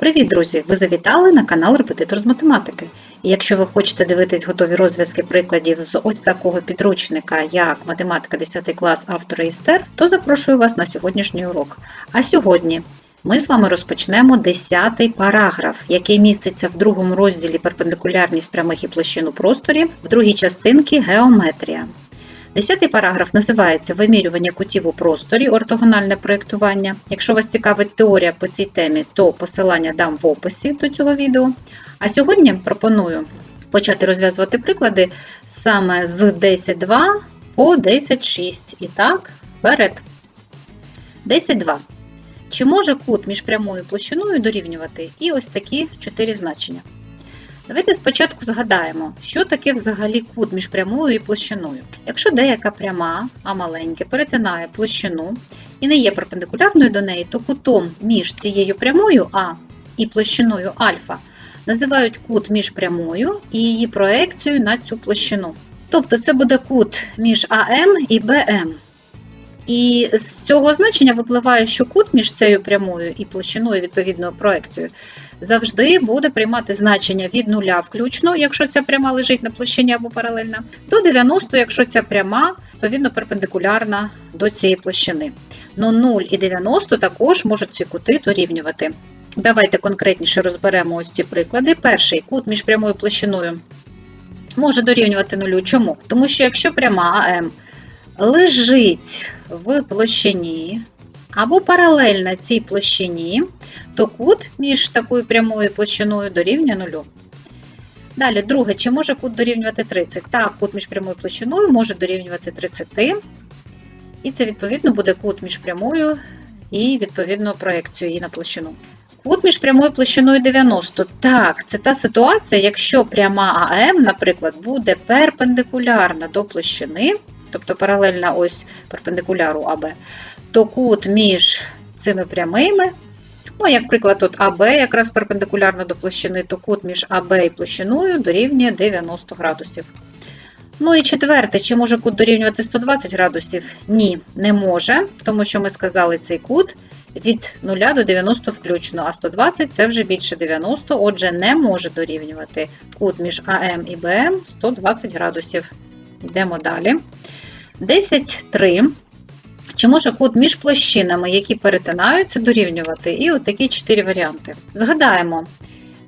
Привіт, друзі! Ви завітали на канал Репетитор з математики. І якщо ви хочете дивитись готові розв'язки прикладів з ось такого підручника, як математика 10 клас автора Істер, то запрошую вас на сьогоднішній урок. А сьогодні ми з вами розпочнемо 10 параграф, який міститься в другому розділі перпендикулярність прямих і площин у просторі, в другій частинці геометрія. Десятий параграф називається Вимірювання кутів у просторі, ортогональне проєктування. Якщо вас цікавить теорія по цій темі, то посилання дам в описі до цього відео. А сьогодні пропоную почати розв'язувати приклади саме з 10.2 по 10.6. І так, вперед. 10.2. Чи може кут між прямою площиною дорівнювати? І ось такі чотири значення. Давайте спочатку згадаємо, що таке взагалі кут між прямою і площиною. Якщо деяка пряма, а маленьке, перетинає площину і не є перпендикулярною до неї, то кутом між цією прямою А і площиною альфа називають кут між прямою і її проекцією на цю площину. Тобто це буде кут між АМ і БМ. І з цього значення випливає, що кут між цією прямою і площиною, відповідно, проекцією, завжди буде приймати значення від нуля включно, якщо ця пряма лежить на площині або паралельна, до 90, якщо ця пряма, відповідно, перпендикулярна до цієї площини. Ну 0 і 90 також можуть ці кути дорівнювати. Давайте конкретніше розберемо ось ці приклади. Перший кут між прямою площиною може дорівнювати нулю. Чому? Тому що якщо пряма АМ лежить в площині або паралельна цій площині, то кут між такою прямою площиною дорівнює нулю. Далі, друге, чи може кут дорівнювати 30? Так, кут між прямою площиною може дорівнювати 30. І це, відповідно, буде кут між прямою і, відповідно, проекцією її на площину. Кут між прямою площиною 90. Так, це та ситуація, якщо пряма АМ, наприклад, буде перпендикулярна до площини, тобто паралельна ось перпендикуляру АБ, то кут між цими прямими, ну, як приклад, тут АБ якраз перпендикулярно до площини, то кут між АБ і площиною дорівнює 90 градусів. Ну і четверте, чи може кут дорівнювати 120 градусів? Ні, не може, тому що ми сказали цей кут від 0 до 90 включно, а 120 це вже більше 90, отже, не може дорівнювати кут між АМ і БМ 120 градусів. Йдемо далі. 10,3. Чи може кут між площинами, які перетинаються, дорівнювати? І от такі чотири варіанти. Згадаємо,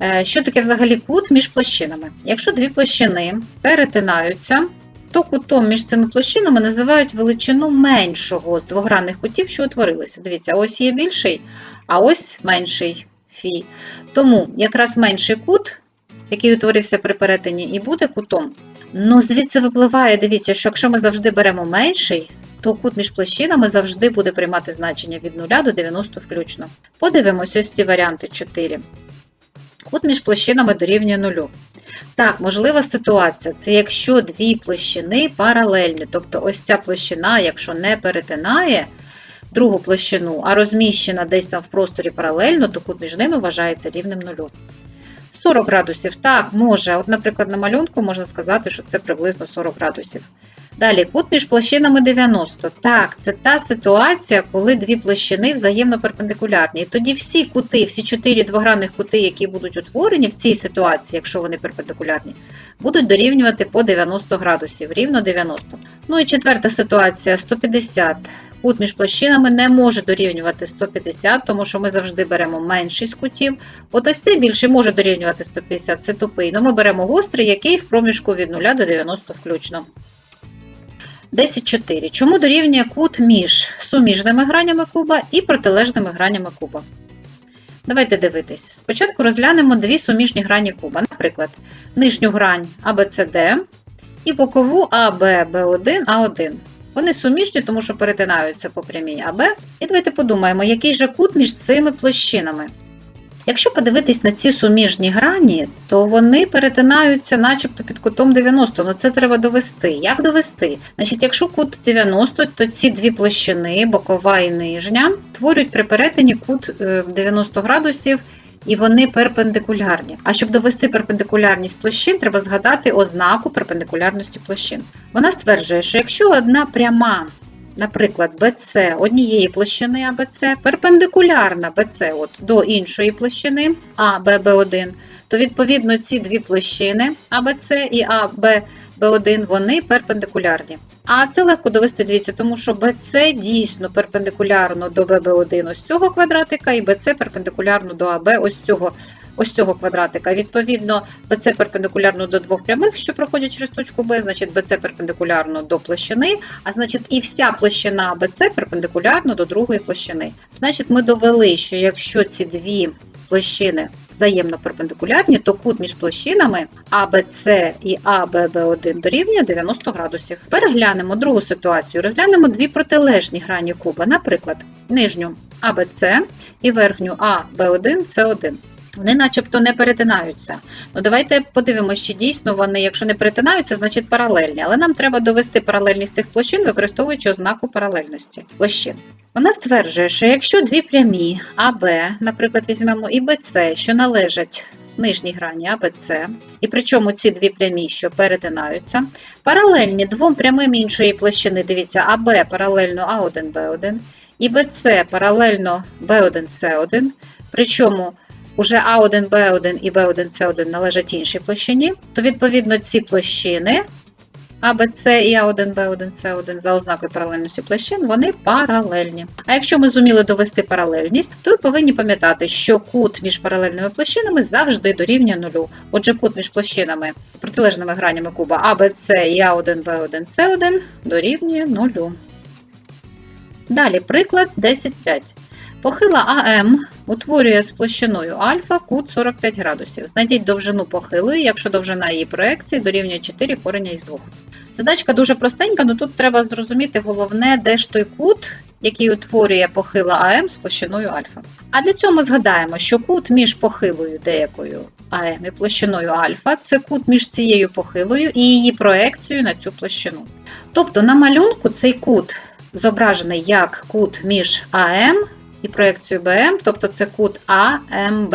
е, що таке взагалі кут між площинами. Якщо дві площини перетинаються, то кутом між цими площинами називають величину меншого з двогранних кутів, що утворилися. Дивіться, ось є більший, а ось менший фі. Тому якраз менший кут, який утворився при перетині, і буде кутом. Ну, звідси випливає, дивіться, що якщо ми завжди беремо менший, то кут між площинами завжди буде приймати значення від 0 до 90 включно. Подивимось ось ці варіанти 4. Кут між площинами дорівнює 0. Так, можлива ситуація це якщо дві площини паралельні. Тобто ось ця площина, якщо не перетинає другу площину, а розміщена десь там в просторі паралельно, то кут між ними вважається рівним 0. 40 градусів. Так, може. От, наприклад, на малюнку можна сказати, що це приблизно 40 градусів. Далі, кут між площинами 90. Так, це та ситуація, коли дві площини взаємно перпендикулярні. І тоді всі кути, всі чотири двогранних кути, які будуть утворені в цій ситуації, якщо вони перпендикулярні, будуть дорівнювати по 90 градусів, рівно 90. Ну і четверта ситуація 150. Кут між площинами не може дорівнювати 150, тому що ми завжди беремо менший з кутів. От ось цей більший може дорівнювати 150, це тупий. Ну ми беремо гострий, який в проміжку від 0 до 90 включно. 10,4. Чому дорівнює кут між суміжними гранями куба і протилежними гранями куба? Давайте дивитись. Спочатку розглянемо дві суміжні грані куба. Наприклад, нижню грань ABCD і бокову AB, B1, A1. Вони суміжні, тому що перетинаються по прямій АБ. І давайте подумаємо, який же кут між цими площинами. Якщо подивитись на ці суміжні грані, то вони перетинаються начебто під кутом 90. Ну це треба довести. Як довести? Значить, якщо кут 90, то ці дві площини, бокова і нижня, творюють при перетині кут 90 градусів. І вони перпендикулярні. А щоб довести перпендикулярність площин, треба згадати ознаку перпендикулярності площин. Вона стверджує, що якщо одна пряма наприклад, BC однієї площини ABC перпендикулярна BC от, до іншої площини ABB1, то відповідно ці дві площини ABC і ABB1 вони перпендикулярні. А це легко довести, дивіться, тому що BC дійсно перпендикулярно до BB1 ось цього квадратика, і BC перпендикулярно до AB ось цього ось цього квадратика. Відповідно, BC перпендикулярно до двох прямих, що проходять через точку B, значить BC перпендикулярно до площини, а значить і вся площина BC перпендикулярно до другої площини. Значить, ми довели, що якщо ці дві площини взаємно перпендикулярні, то кут між площинами ABC і ABB1 дорівнює 90 градусів. Переглянемо другу ситуацію. Розглянемо дві протилежні грані куба, наприклад, нижню ABC і верхню AB1C1. Вони начебто не перетинаються. Ну давайте подивимося, чи дійсно вони, якщо не перетинаються, значить паралельні. Але нам треба довести паралельність цих площин, використовуючи ознаку паралельності площин. Вона стверджує, що якщо дві прямі АБ, наприклад, візьмемо і БЦ, що належать нижній грані АБЦ, і причому ці дві прямі, що перетинаються, паралельні двом прямим іншої площини, дивіться, АБ паралельно А1, Б1, і БЦ паралельно Б1, С1, причому уже А1, Б1 і Б1, С1 належать іншій площині, то відповідно ці площини АБЦ і А1, Б1, С1 за ознакою паралельності площин, вони паралельні. А якщо ми зуміли довести паралельність, то ви повинні пам'ятати, що кут між паралельними площинами завжди дорівнює нулю. Отже, кут між площинами протилежними гранями куба АБЦ і А1, Б1, С1 дорівнює нулю. Далі приклад 10.5. Похила АМ утворює з площиною альфа кут 45 градусів. Знайдіть довжину похилої, якщо довжина її проекції дорівнює 4 кореня із 2. Задачка дуже простенька, але тут треба зрозуміти головне, де ж той кут, який утворює похила АМ з площиною альфа. А для цього ми згадаємо, що кут між похилою деякою АМ і площиною альфа це кут між цією похилою і її проекцією на цю площину. Тобто на малюнку цей кут зображений як кут між АМ і проекцією БМ, тобто це кут АМБ.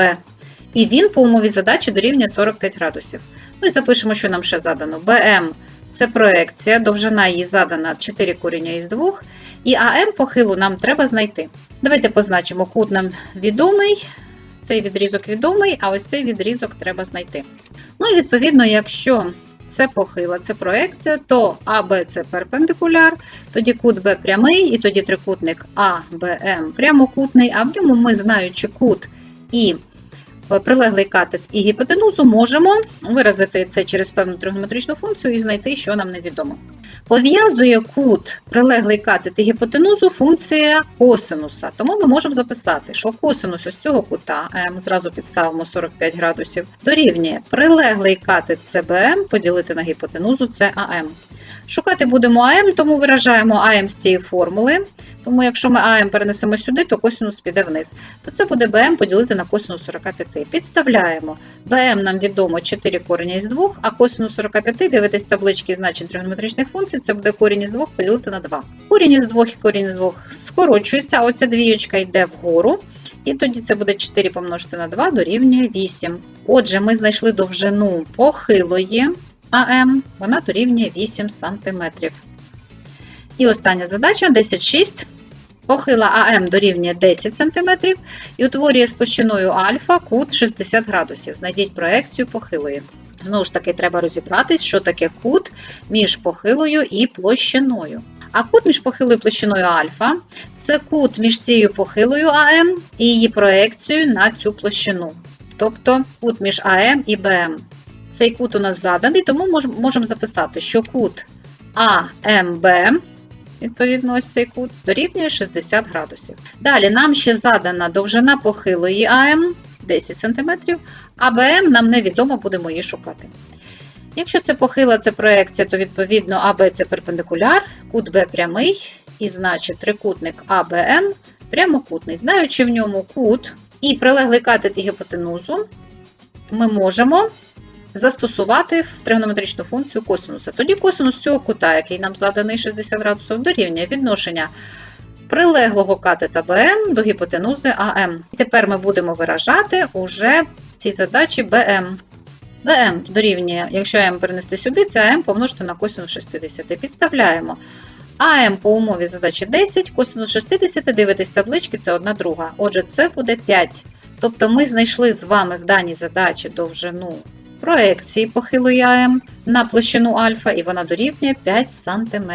І він по умові задачі дорівнює 45 градусів. Ну і запишемо, що нам ще задано. БМ це проекція, довжина її задана 4 коріння із 2. І АМ похилу нам треба знайти. Давайте позначимо, кут нам відомий, цей відрізок відомий, а ось цей відрізок треба знайти. Ну і відповідно, якщо це похила, це проекція, то АБ це перпендикуляр, тоді кут Б прямий, і тоді трикутник АБМ прямокутний, а в ньому ми, знаючи кут і прилеглий катет і гіпотенузу, можемо виразити це через певну тригонометричну функцію і знайти, що нам невідомо. Пов'язує кут прилеглий катет і гіпотенузу функція косинуса. Тому ми можемо записати, що косинус ось цього кута, ми зразу підставимо 45 градусів, дорівнює прилеглий катет СБМ поділити на гіпотенузу САМ. Шукати будемо АМ, тому виражаємо АМ з цієї формули. Тому якщо ми АМ перенесемо сюди, то косинус піде вниз. То це буде БМ поділити на косинус 45. Підставляємо. БМ нам відомо 4 корення із 2, а косинус 45, дивитесь таблички значень тригонометричних функцій, це буде корінь із 2 поділити на 2. Корінь із 2 і корінь із 2 скорочується, оця двієчка йде вгору. І тоді це буде 4 помножити на 2 дорівнює 8. Отже, ми знайшли довжину похилої. АМ, вона дорівнює 8 см. І остання задача 10,6. Похила АМ дорівнює 10 см і утворює з площиною альфа кут 60 градусів. Знайдіть проекцію похилої. Знову ж таки, треба розібратись, що таке кут між похилою і площиною. А кут між похилою і площиною альфа це кут між цією похилою АМ і її проекцією на цю площину. Тобто кут між АМ і БМ. Цей кут у нас заданий, тому можемо записати, що кут АМБ, відповідно, ось цей кут, дорівнює 60 градусів. Далі нам ще задана довжина похилої АМ 10 см, а БМ нам невідомо, будемо її шукати. Якщо це похила, це проекція, то відповідно АБ це перпендикуляр, кут Б прямий, і значить трикутник АБМ прямокутний. Знаючи в ньому кут і прилеглий катет і гіпотенузу, ми можемо застосувати в тригонометричну функцію косинуса. Тоді косинус цього кута, який нам заданий 60 градусів, дорівнює відношення прилеглого катета БМ до гіпотенузи АМ. І тепер ми будемо виражати уже в цій задачі БМ. БМ дорівнює, якщо М перенести сюди, це АМ помножити на косинус 60. Підставляємо АМ по умові задачі 10, косинус 60 дивитесь таблички, це 1 друга. Отже, це буде 5. Тобто ми знайшли з вами в даній задачі довжину проекції похилої АМ на площину альфа, і вона дорівнює 5 см.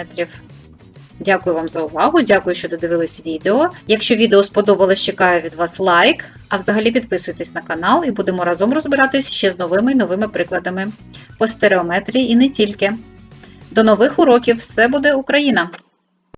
Дякую вам за увагу, дякую, що додивились відео. Якщо відео сподобалось, чекаю від вас лайк, а взагалі підписуйтесь на канал і будемо разом розбиратись ще з новими і новими прикладами по стереометрії і не тільки. До нових уроків! Все буде Україна!